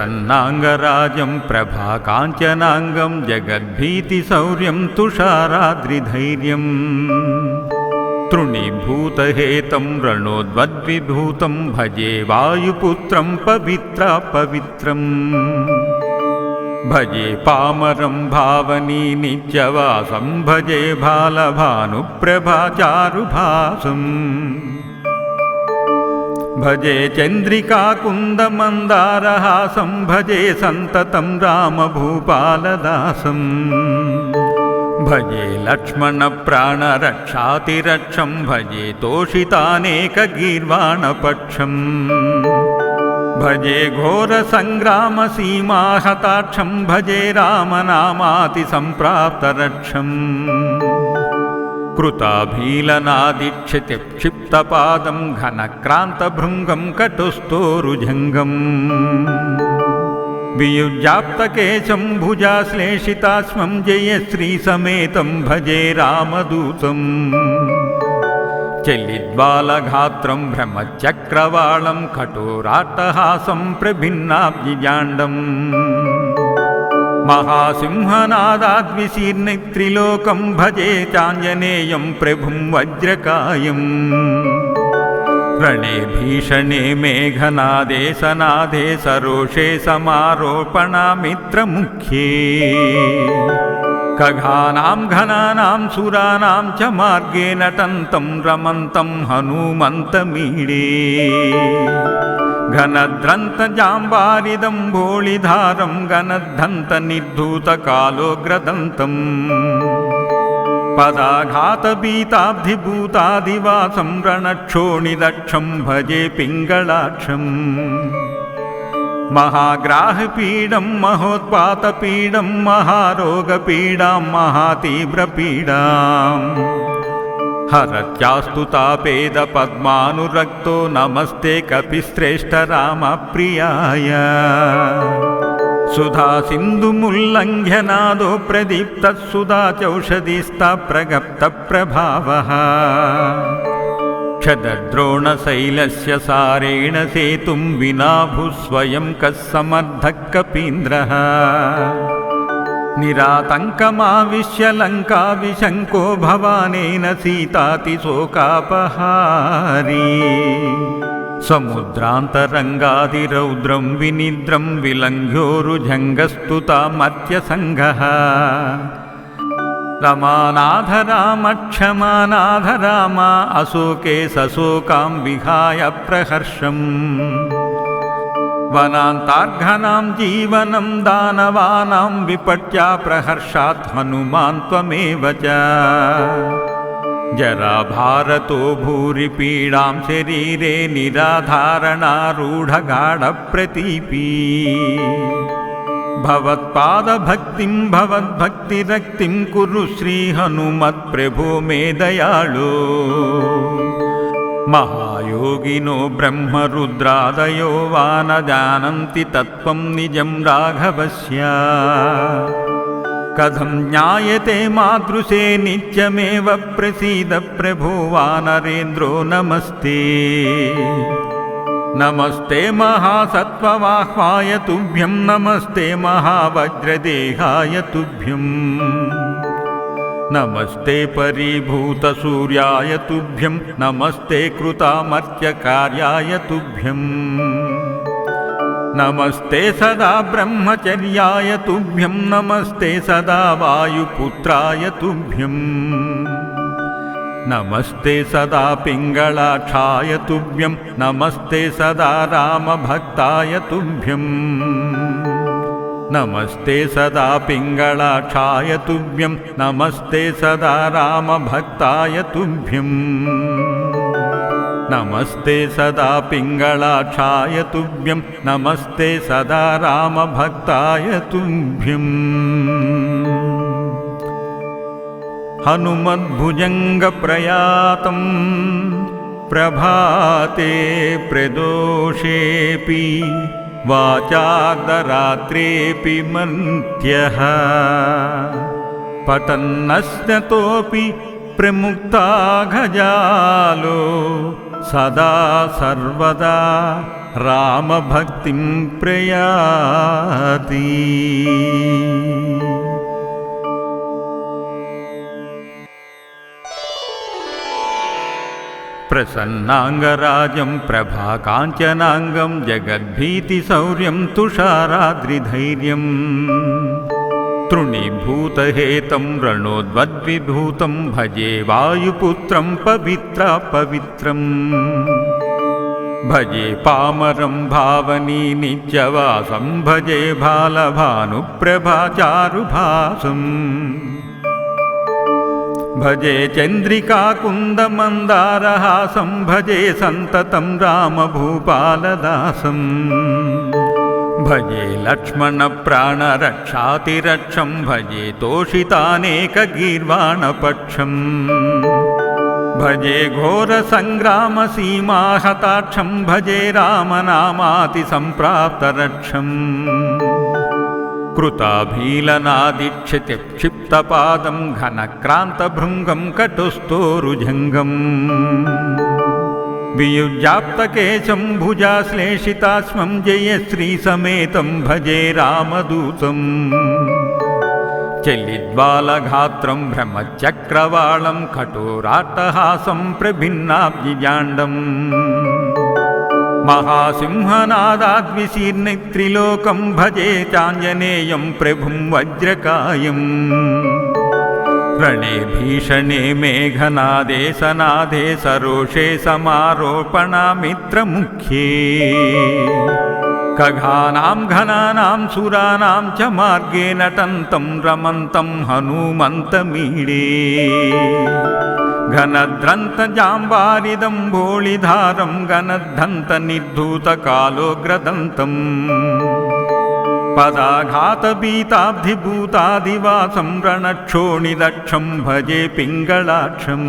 प्रसन्नाङ्गराजं प्रभाकाञ्चनाङ्गं जगद्भीतिशौर्यं तुषाराद्रिधैर्यम्। तृणीभूतहेतं रणोद्वद्विभूतं भजे वायुपुत्रं पवित्रा पवित्रम् भजे पामरं भावनी नित्यवासं भजे बालभानुप्रभाचारुभासम् भजे चन्द्रिकाकुन्दमन्दारहासं भजे सन्ततं रामभूपालदासम् भजे लक्ष्मणप्राणरक्षातिरक्षं भजे तोषितानेकगीर्वाणपक्षम् भजे घोरसङ्ग्रामसीमाहताक्षं भजे रामनामातिसम्प्राप्तरक्षम् कृताभीलनादिक्षितिक्षिप्तपादं घनक्रान्तभृङ्गं कटुस्तोरुजङ्गम्। वियुज्याप्तकेशं भुजाश्लेषितास्मं जयश्रीसमेतं भजे रामदूतम्। चलिद्वालघात्रं भ्रमचक्रवालं कठोराट्टहासं प्रभिन्नाब्जिजाण्डम् महासिंहनादाद्विशीर्णत्रिलोकं भजे चाञ्जनेयं प्रभुं वज्रकायम्। रणे भीषणे मेघनादे सनादे सरोषे समारोपणामित्रमुख्ये। खगानां घनानां सुराणां च मार्गे नटन्तं रमन्तं हनुमन्तमीडे घनद्रन्तजाम्बारिदम्भोळिधारं घनद्धन्तनिर्धूतकालोग्रदन्तम् पदाघातभीताब्धिभूतादिवासं रणक्षोणिदक्षं भजे पिङ्गलाक्षम्। महाग्राहपीडं महोत्पातपीडं महारोगपीडां महातीव्रपीडाम् हरत्यास्तु तापेदपद्मानुरक्तो नमस्ते कपिश्रेष्ठ रामप्रियाय। सुधा सिन्धुमुल्लङ्घ्यनादो प्रदीप्तः सुधा चौषधिस्ता प्रगप्तप्रभावः सारेण सेतुं विना भूस्वयं कः समर्थः कपीन्द्रः निरातङ्कमाविश्य लङ्काविशङ्को भवानेन सीतातिशोकापहारी। समुद्रान्तरङ्गादिरौद्रं विनिद्रं विलङ्घ्योरुजङ्गस्तुतामत्यसङ्गः रमानाथ राम क्षमानाथ राम अशोके सशोकां विहाय प्रहर्षम् वनान्तार्घनां जीवनं दानवानां विपट्या प्रहर्षात् हनुमान् त्वमेव च। जराभारतो भूरि पीडां शरीरे निराधारणारूढगाढप्रतीपी। भवत्पादभक्तिं भवद्भक्तिरक्तिं कुरु श्रीहनुमत्प्रभो मे दयाळु महायोगिनो ब्रह्मरुद्रादयो वा न जानन्ति तत्त्वं निजं राघवस्य। कथं ज्ञायते मातृशे नित्यमेव प्रसीद प्रभो वानरेन्द्रो नमस्ते। नमस्ते महासत्त्ववाह्वाय तुभ्यं नमस्ते महावज्रदेहाय तुभ्यम् नमस्ते परिभूतसूर्याय तुभ्यं नमस्ते कृतामर्त्यकार्याय तुभ्यम् नमस्ते सदा ब्रह्मचर्याय तुभ्यं नमस्ते सदा वायुपुत्राय तुभ्यम् नमस्ते सदा पिङ्गलाक्षाय तुभ्यं नमस्ते सदा रामभक्ताय तुभ्यम् नमस्ते सदा पिङ्गलाक्षाय नमस्ते सदा रामभक्ताय तुभ्यम् नमस्ते सदा पिङ्गलाक्षाय तुभ्यं नमस्ते सदा रामभक्ताय तुभ्यम् हनुमद्भुजङ्गप्रयातं प्रभाते प्रदोषेऽपि वाचार्धरात्रेऽपि मन्त्यः। पतन्नश्नतोऽपि प्रमुक्ता गजालो। सदा सर्वदा रामभक्तिं प्रयाति प्रसन्नाङ्गराजं प्रभाकाञ्चनाङ्गं जगद्भीतिशौर्यं तुषाराद्रिधैर्यम् तृणीभूतहेतं रणोद्वद्विभूतं भजे वायुपुत्रं पवित्रा पवित्रम् भजे पामरं भावनी नित्यवासं भजे बालभानुप्रभाचारुभासम् भजे चन्द्रिकाकुन्दमन्दारहासं भजे सन्ततं रामभूपालदासम्। भजे लक्ष्मणप्राणरक्षातिरक्षं भजे तोषितानेकगीर्वाणपक्षम्। भजे घोरसङ्ग्रामसीमाहताक्षं भजे रामनामातिसम्प्राप्तरक्षम् कृताभीलनादिक्षितिक्षिप्तपादं घनक्रान्तभृङ्गं कटुस्तोरुजङ्गम् वियुज्याप्तकेशं भुजाश्लेषितास्मं जयश्रीसमेतं भजे रामदूतम्। चलिद्वालघात्रं भ्रमचक्रवालं कठोराट्टहासं प्रभिन्नाब्जिजाण्डम् महासिंहनादाद्विशीर्णत्रिलोकं भजे चाञ्जनेयं प्रभुं वज्रकायम्। रणे भीषणे मेघनादे सनादे सरोषे समारोपणामित्रमुख्ये। खगानां घनानां सुराणां च मार्गे नटन्तं रमन्तं हनुमन्तमीडे घनध्रन्तजाम्बारिदम्भोळिधारं घनद्धन्तनिर्धूतकालोग्रदन्तम् पदाघातपीताब्धिभूतादिवासं रणक्षोणिदक्षं भजे पिङ्गलाक्षम्।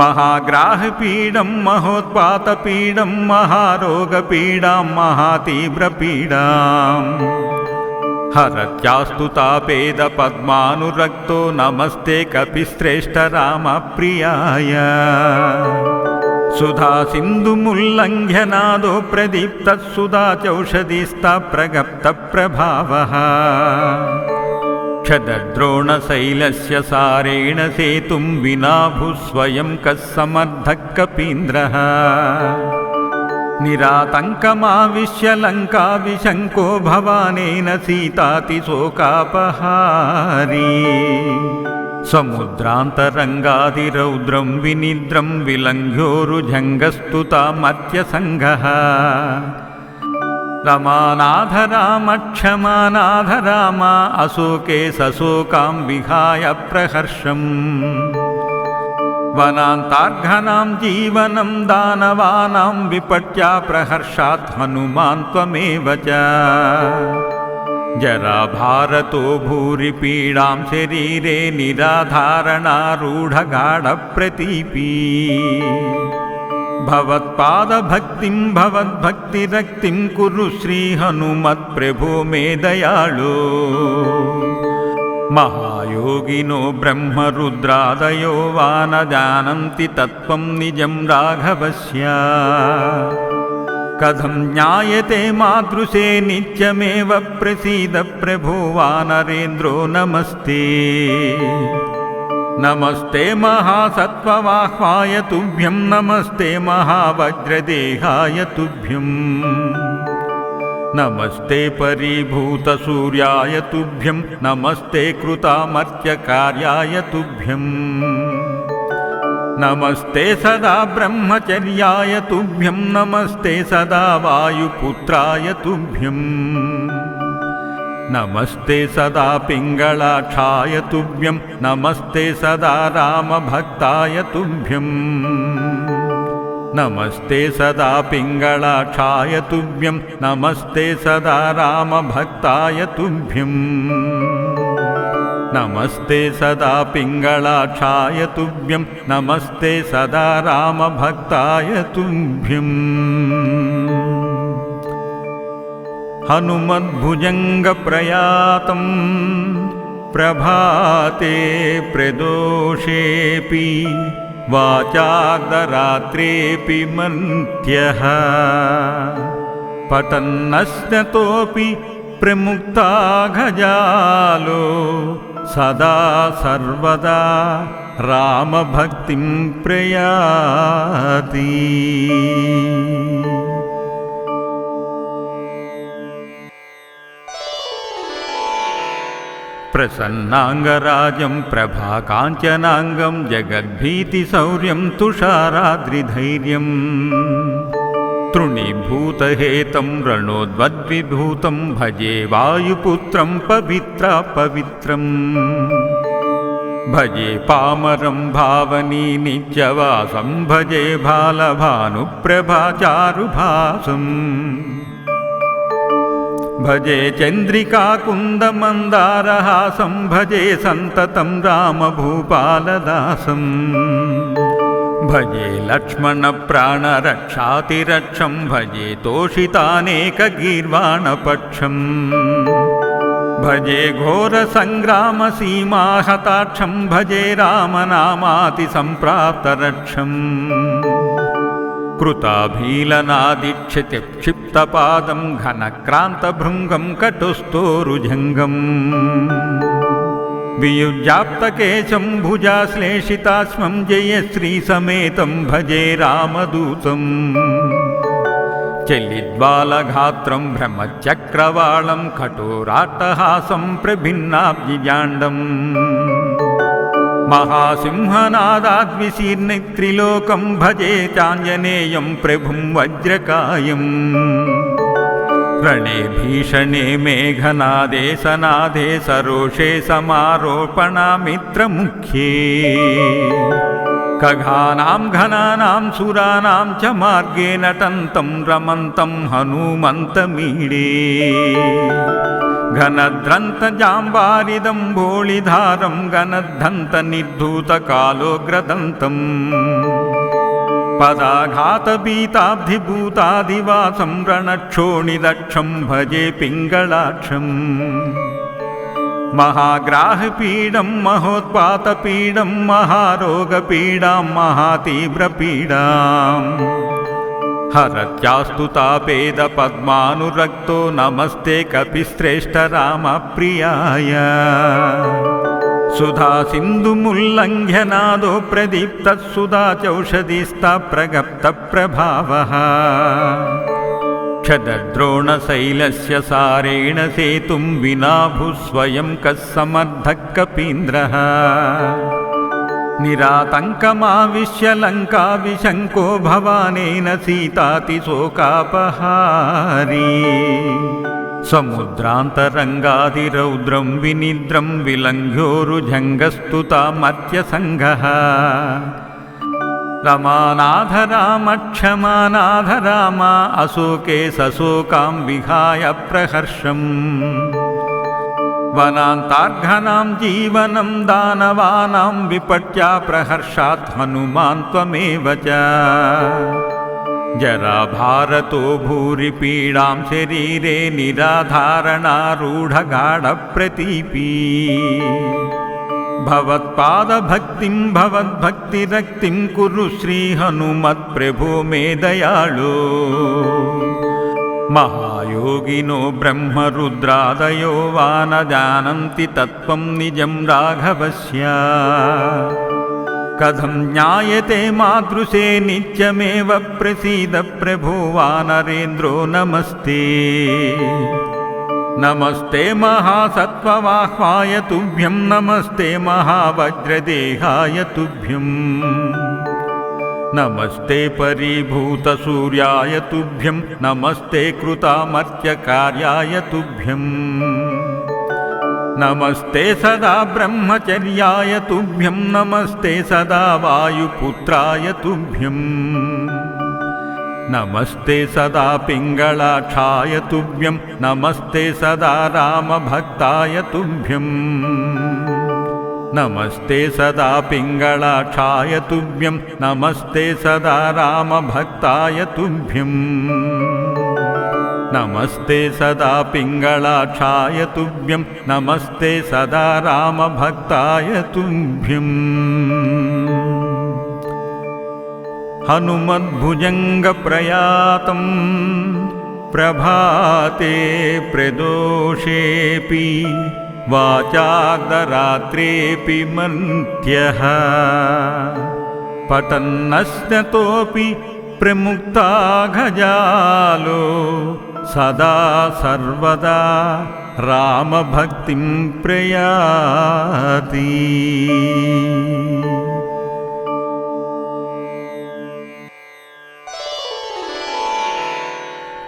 महाग्राहपीडं महोत्पातपीडं महारोगपीडां महातीव्रपीडाम् हरत्यास्तु तापेदपद्मानुरक्तो नमस्ते कपिश्रेष्ठ रामप्रियाय। सुधा सिन्धुमुल्लङ्घ्यनादो प्रदीप्तः सुधा क्षदद्रोणशैलस्य सारेण सेतुं विना भूस्वयं कः समर्थः कपीन्द्रः निरातङ्कमाविश्य लङ्काविशङ्को भवानेन सीतातिशोकापहारी। समुद्रान्तरङ्गादिरौद्रं विनिद्रं विलङ्घ्योरुजङ्गस्तुतामर्त्यसङ्घः रमानाथ रामक्षमानाथ रामा अशोके सशोकां विहाय प्रहर्षम् वनान्तार्घनां जीवनं दानवानां विपट्या प्रहर्षात् हनुमान् त्वमेव च। जराभारतो भूरि पीडां शरीरे निराधारणारूढगाढप्रतीपी। भवत्पादभक्तिं भवद्भक्तिरक्तिं कुरु श्रीहनुमत्प्रभो मे दयाळो महायोगिनो ब्रह्मरुद्रादयो वा न जानन्ति तत्त्वं निजं राघवस्य। कथं ज्ञायते मादृशे नित्यमेव प्रसीद प्रभो वानरेन्द्रो नमस्ते। नमस्ते महासत्त्ववाह्वाय तुभ्यं नमस्ते महावज्रदेहाय तुभ्यम् नमस्ते परिभूतसूर्याय तुभ्यं नमस्ते कृतामर्त्यकार्याय तुभ्यम् नमस्ते सदा ब्रह्मचर्याय तुभ्यं नमस्ते सदा वायुपुत्राय तुभ्यम् नमस्ते सदा पिङ्गलाक्षाय तुभ्यं नमस्ते सदा रामभक्ताय तुभ्यम् नमस्ते सदा पिङ्गलाक्षाय तुभ्यं नमस्ते सदा रामभक्ताय तुभ्यम् नमस्ते सदा पिङ्गलाक्षाय तुभ्यं नमस्ते सदा रामभक्ताय तुभ्यम् हनुमद्भुजङ्गप्रयातं प्रभाते प्रदोषेऽपि वाचार्धरात्रेऽपि मन्त्यः। पतन्नश्नतोऽपि प्रमुक्ता गजालो। सदा सर्वदा रामभक्तिं प्रयाति प्रसन्नाङ्गराजं प्रभाकाञ्चनाङ्गं जगद्भीतिशौर्यं तुषाराद्रिधैर्यम्। तृणीभूतहेतं रणोद्वद्विभूतं भजे वायुपुत्रं पवित्रा पवित्रम्। भजे पामरं भावनी नित्यवासं भजे बालभानुप्रभाचारुभासम् भजे चन्द्रिकाकुन्दमन्दारहासं भजे सन्ततं रामभूपालदासम्। भजे लक्ष्मणप्राणरक्षातिरक्षं भजे तोषितानेकगीर्वाणपक्षम्। भजे घोरसङ्ग्रामसीमाहताक्षं भजे रामनामातिसम्प्राप्तरक्षम् कृताभीलनादिक्षितिक्षिप्तपादं घनक्रान्तभृङ्गं कटुस्तोरुजङ्गम्। वियुज्याप्तकेशं भुजाश्लेषितास्मं जयश्रीसमेतं भजे रामदूतम्। चलिद्बालघात्रं भ्रमचक्रवालं कठोराट्टहासं प्रभिन्नाब्जिजाण्डम् महासिंहनादाद्विशीर्णत्रिलोकं भजे चाञ्जनेयं प्रभुं वज्रकायम् रणे भीषणे मेघनादे सनादे सरोषे समारोपणामित्रमुख्ये। खगानां घनानां सुराणां च मार्गे नटन्तं रमन्तं हनुमन्तमीडे घनध्रन्तजाम्बारिदं भोळिधारं घनद्धन्तनिर्धूतकालोग्रदन्तम् पदाघातभीताब्धिभूतादिवासं रणक्षोणिदक्षं भजे पिङ्गलाक्षम् महाग्राहपीडं महोत्पातपीडं महारोगपीडां महातीव्रपीडाम् हरत्यास्तु तापेदपद्मानुरक्तो नमस्ते कपिश्रेष्ठ रामप्रियाय। सुधा सिन्धुमुल्लङ्घ्यनादो प्रदीप्तः सुधा चौषधिस्ता प्रगप्तप्रभावः सारेण सेतुं विना भूस्वयं कः समर्थः कपीन्द्रः निरातङ्कमाविश्य लङ्काविशङ्को भवानेन सीतातिशोकापहारी। समुद्रान्तरङ्गादिरौद्रं विनिद्रं विलङ्घ्योरुजङ्गस्तुतामर्त्यसङ्घः रमानाथ रामक्षमानाथ रामा अशोके सशोकां विहाय प्रहर्षम् वनान्तार्घनां जीवनं दानवानां विपट्या प्रहर्षात् हनुमान् त्वमेव च। जराभारतो भूरिपीडां शरीरे निराधारणारूढगाढप्रतीपी। भवत्पादभक्तिं भवद्भक्तिरक्तिं कुरु श्रीहनुमत्प्रभो मे दयाळु महायोगिनो ब्रह्मरुद्रादयो वा न जानन्ति तत्त्वं निजं राघवस्य। कथं ज्ञायते मादृशे नित्यमेव प्रसीद प्रभो वानरेन्द्रो नमस्ते। नमस्ते महासत्त्ववाह्वाय तुभ्यं नमस्ते महावज्रदेहाय तुभ्यम् नमस्ते परिभूतसूर्याय तुभ्यं नमस्ते कृतामर्त्यकार्याय तुभ्यम् नमस्ते सदा ब्रह्मचर्याय तुभ्यं नमस्ते सदा वायुपुत्राय तुभ्यम् नमस्ते सदा पिङ्गलाक्षाय तुभ्यं नमस्ते सदा रामभक्ताय तुभ्यम् नमस्ते सदा पिङ्गलाक्षाय तुभ्यं नमस्ते सदा रामभक्ताय तुभ्यम् नमस्ते सदा पिङ्गलाक्षाय तुभ्यं नमस्ते सदा रामभक्ताय तुभ्यम् हनुमद्भुजङ्गप्रयातं प्रभाते प्रदोषेऽपि वाचार्धरात्रेऽपि मन्त्यः। पतन्नश्नतोऽपि प्रमुक्ता गजालो। सदा सर्वदा रामभक्तिं प्रयाति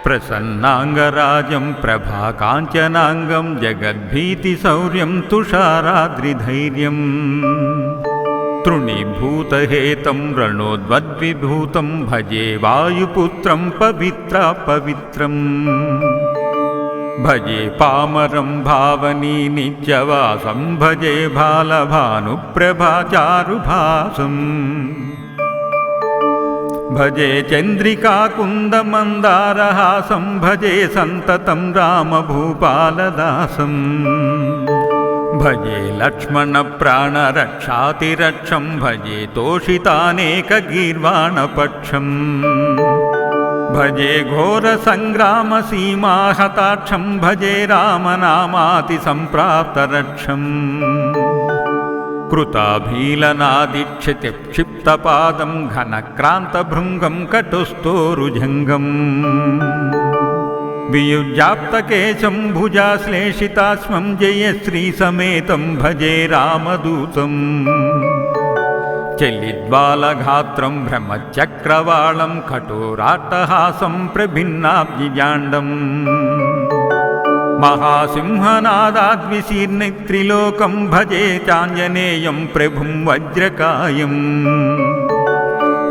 प्रसन्नाङ्गराजं प्रभाकाञ्चनाङ्गं जगद्भीतिशौर्यं तुषाराद्रिधैर्यम्। तृणीभूतहेतं रणोद्वद्विभूतं भजे वायुपुत्रं पवित्रा पवित्रम्। भजे पामरं भावनी नित्यवासं भजे बालभानुप्रभाचारुभासम् भजे चन्द्रिकाकुन्दमन्दारहासं भजे सन्ततं रामभूपालदासम् भजे लक्ष्मणप्राणरक्षातिरक्षं भजे तोषितानेकगीर्वाणपक्षम् भजे घोरसङ्ग्रामसीमाहताक्षं भजे रामनामातिसम्प्राप्तरक्षम् कृताभीलनादिक्षितिक्षिप्तपादं घनक्रान्तभृङ्गं कटुस्तोरुजङ्गम्। वियुज्याप्तकेशं भुजाश्लेषितास्मं जयश्रीसमेतं भजे रामदूतम्। चलिद्बालघात्रं भ्रमचक्रवालं कठोराट्टहासं प्रभिन्नाब्जिजाण्डम् महासिंहनादाद्विशीर्णत्रिलोकं भजे चाञ्जनेयं प्रभुं वज्रकायम्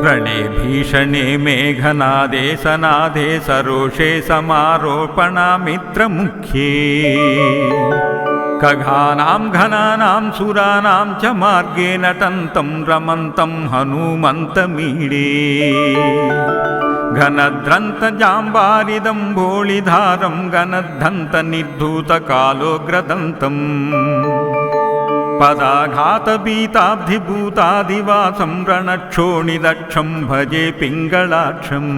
रणे भीषणे मेघनादे सनादे सरोषे समारोपणामित्रमुख्ये। खगानां घनानां सुराणां च मार्गे नटन्तं रमन्तं हनुमन्तमीडे घनद्रन्तजाम्बारिदं भोळिधारं घनद्धन्तनिर्धूतकालोग्रदन्तम् पदाघातभीताब्धिभूतादिवासं रणक्षोणिदक्षं भजे पिङ्गलाक्षम्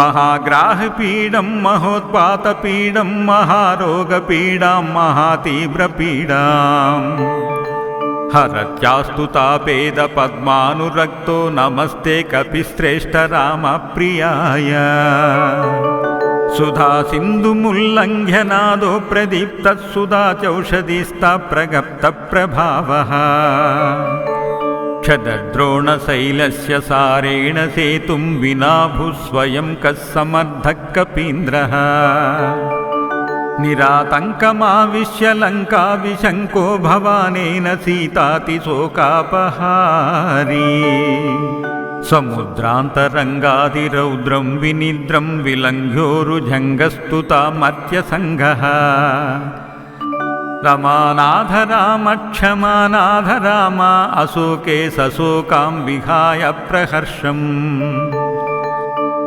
महाग्राहपीडं महोत्पातपीडं महारोगपीडां महातीव्रपीडाम् हरत्यास्तु तापेदपद्मानुरक्तो नमस्ते कपिश्रेष्ठ रामप्रियाय। सुधा सिन्धुमुल्लङ्घ्यनादो प्रदीप्तः सुधा चौषधिस्ता प्रगप्तप्रभावः क्षदद्रोणशैलस्य सारेण सेतुं विना भूस्वयं कः समर्थः कपीन्द्रः निरातङ्कमाविश्य लङ्काविशङ्को भवानेन सीतातिशोकापहारी। समुद्रान्तरङ्गादिरौद्रं विनिद्रं विलङ्घ्योरुजङ्गस्तुतामर्त्यसङ्घः रमानाथ रामक्षमानाथ रामा अशोके सशोकां विहाय प्रहर्षम्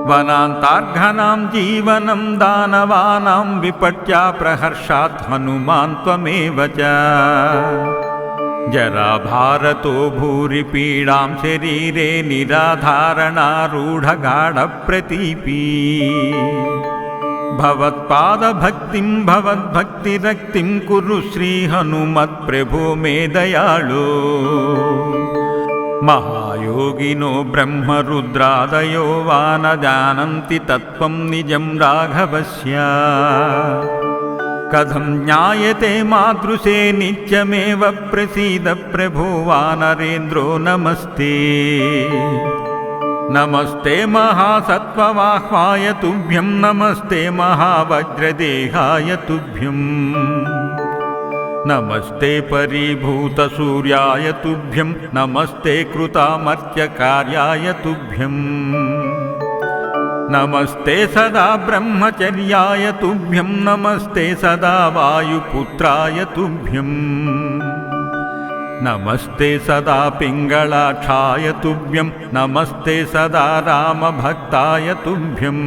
वनान्तार्घनां जीवनं दानवानां विपट्या प्रहर्षात् हनुमान् त्वमेव च। जराभारतो भूरिपीडां शरीरे निराधारणारूढगाढप्रतीपी। भवत्पादभक्तिं भवद्भक्तिरक्तिं कुरु श्रीहनुमत्प्रभो मे दयाळु महायोगिनो ब्रह्मरुद्रादयो वा न जानन्ति तत्त्वं निजं राघवस्य। कथं ज्ञायते मादृशे नित्यमेव प्रसीद प्रभो वानरेन्द्रो नमस्ते। नमस्ते महासत्त्ववाह्वाय तुभ्यं नमस्ते महावज्रदेहाय तुभ्यम् नमस्ते परिभूतसूर्याय तुभ्यं नमस्ते कृतामर्त्यकार्याय तुभ्यम् नमस्ते सदा ब्रह्मचर्याय तुभ्यं नमस्ते सदा वायुपुत्राय तुभ्यम् नमस्ते सदा पिङ्गलाक्षाय तुभ्यं नमस्ते सदा रामभक्ताय तुभ्यम्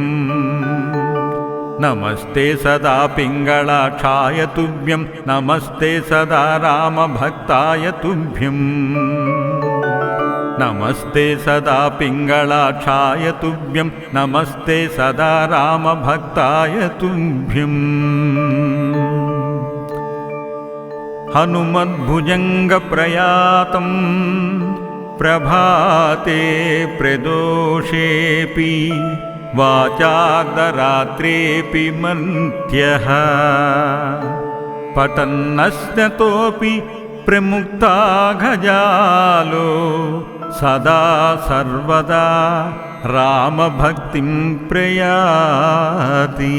नमस्ते सदा पिङ्गलाक्षाय तुभ्यं नमस्ते सदा रामभक्ताय तुभ्यम् नमस्ते सदा पिङ्गलाक्षाय तुभ्यं नमस्ते सदा रामभक्ताय तुभ्यम् हनुमद्भुजङ्गप्रयातं प्रभाते प्रदोषेऽपि वाचार्धरात्रेऽपि मन्त्यः। पतन्नश्नतोऽपि प्रमुक्ता गजालो। सदा सर्वदा रामभक्तिं प्रयाति